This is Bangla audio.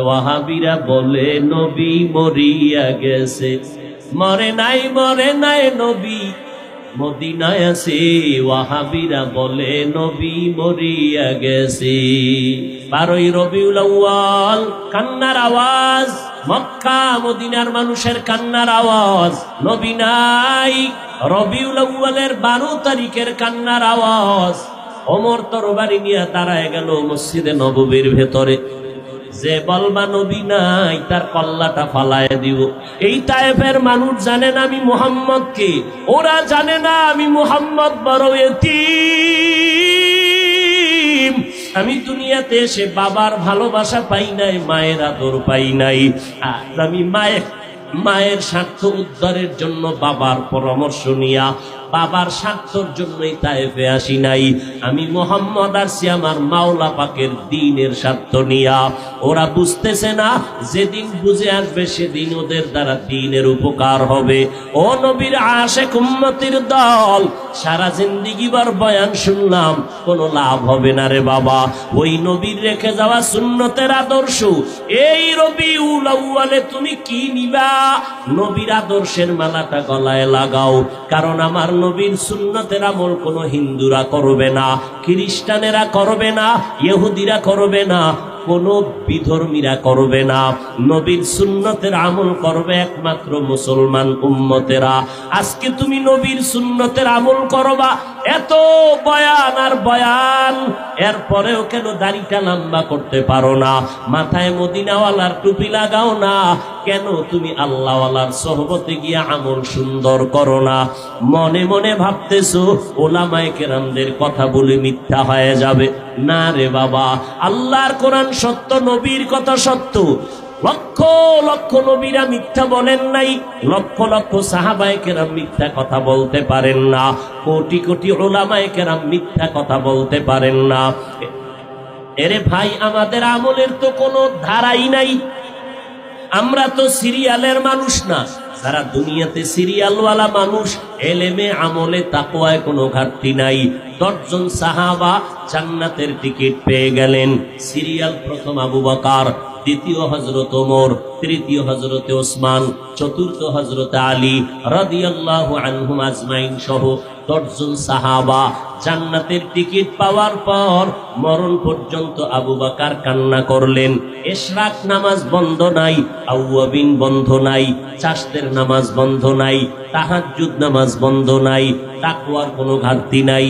ওয়াহাবিরা বলে, নবী মরিয়া গেছে। মরে নাই মরে নাই নবী। মদিনায় আছে। ওয়াহাবিরা বলে, নবী মরিয়া গেছে। বারোই রবিউল আউয়াল, কান্নার আওয়াজ। মক্কা, মদিনার মানুষের কান্নার আওয়াজ। নবী নাই, রবিউল আউয়ালের বারো তারিখের কান্নার আওয়াজ। অমর তরবারি নিয়ে দাঁড়ায় গেল মসজিদে নববীর ভেতরে। যে বলবা নবী নাই, তার কল্লাটা ফালায় দিব। এই টাইপের মানুষ জানে না আমি মোহাম্মদ কে। ওরা জানে না আমি মোহাম্মদ বড় এতিম। আমি দুনিয়াতে এসে বাবার ভালোবাসা পাই নাই, মায়ের আদর পাই নাই। আর আমি মায়ের মায়ের স্বার্থ উদ্ধারের জন্য বাবার পরামর্শ নিয়া বাবার স্বার্থর জন্যই তাইফে আসি নাই। আমি মোহাম্মদ আসি আমার মাওলা পাকের দিনের স্বার্থ নিয়া। ওরা বুঝতেছে না, যেদিন বুঝে আসবে সেদিন ওদের দ্বারা দিনের উপকার হবে। ও নবীর আশে কুম্মতির দল, সারা জিন্দিগিবার বয়ান শুনলাম, কোনো লাভ হবে না রে বাবা। ওই নবীর রেখে যাওয়া সুন্নতের আদর্শ, এই রবি উলাউয়ালে তুমি কি নিবা? নবীর আদর্শের মালাটা গলায় লাগাও, কারণ আমার নবীর সুন্নতের আমল কোনো হিন্দুরা করবে না, খ্রিস্টানেরা করবে না, ইহুদিরা করবে না, কোন বিধর্মীরা করবে না। নবীর সুন্নতের আমল করবে একমাত্র মুসলমান উম্মতেরা। আজকে তুমি নবীর সুন্নতের আমল করবা এত বয়ান আর বয়ান, এরপরেও কেন দাড়িটা লম্বা করতে পারো না? মাথায় মদিনাওয়ালার টুপি লাগাও না। কেন তুমি আল্লাহওয়ালার সহবতে গিয়ে আমল সুন্দর করো না? মনে মনে ভাবতেছো, ওলামায় কেরামদের কথা বলে মিথ্যা হয়ে যাবে। না রে বাবা, আল্লাহর কোরআন সত্য, নবীর কথা সত্য। লক্ষ লক্ষ নবীরা মিথ্যা বলেন নাই, লক্ষ লক্ষ সাহাবায় কেরাম মিথ্যা কথা বলতে পারেন না, কোটি কোটি ওলামায় কেরাম মিথ্যা কথা বলতে পারেন না। এরে ভাই, আমাদের আমলের তো কোনো ধারাই নাই। আমরা তো সিরিয়ালের মানুষ না সারা দুনিয়াতে সিরিয়ালওয়ালা মানুষ, এলেমে আমলে তাকোয়ায় কোনো ঘাটতি নাই। দশজন সাহাবা জান্নাতের টিকিট পেয়ে গেলেন। সিরিয়াল প্রথম আবু বকার দ্বিতীয় হজরত ওমর, তৃতীয় হজরতে ওসমান, চতুর্থ হজরত আলী রাদিয়াল্লাহু আনহুম আজমাইন সহ দশজন সাহাবা জান্নাতের টিকিট পাওয়ার পর মরণ পর্যন্ত আবু বাকার কান্না করলেন। এশরাক নামাজ বন্ধ নাই, আউয়াবিন বন্ধ নাই, চাষদের নামাজ বন্ধ নাই, তাহাজ্জুদ নামাজ বন্ধ নাই, তাকওয়ার কোনো ঘাটতি নাই।